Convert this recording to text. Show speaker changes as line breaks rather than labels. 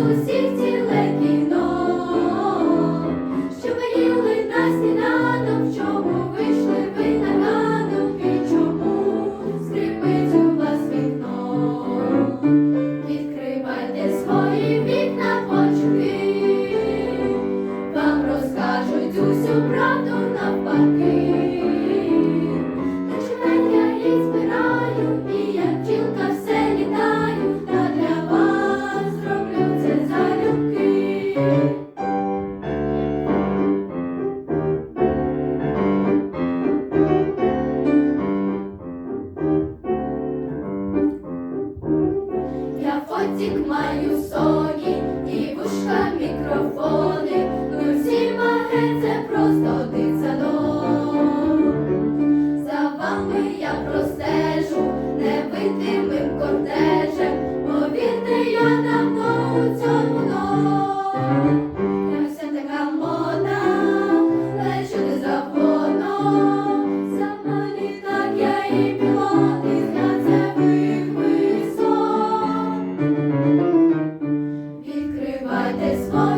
усіх ціле кіно, що ми їли на сніданок, чому вийшли ви на ганок, і чому скрипить у вас вікно. Відкривайте свої вікна, почки, вам розкажуть усю правду. Просто дитсадок. За вами я простежу невидимим кортежем, повірте, я давно у цьому дом. Вся така модна, що не завгодно. Сама літак, я і пілот, і з грацевих висот. Відкривайте свої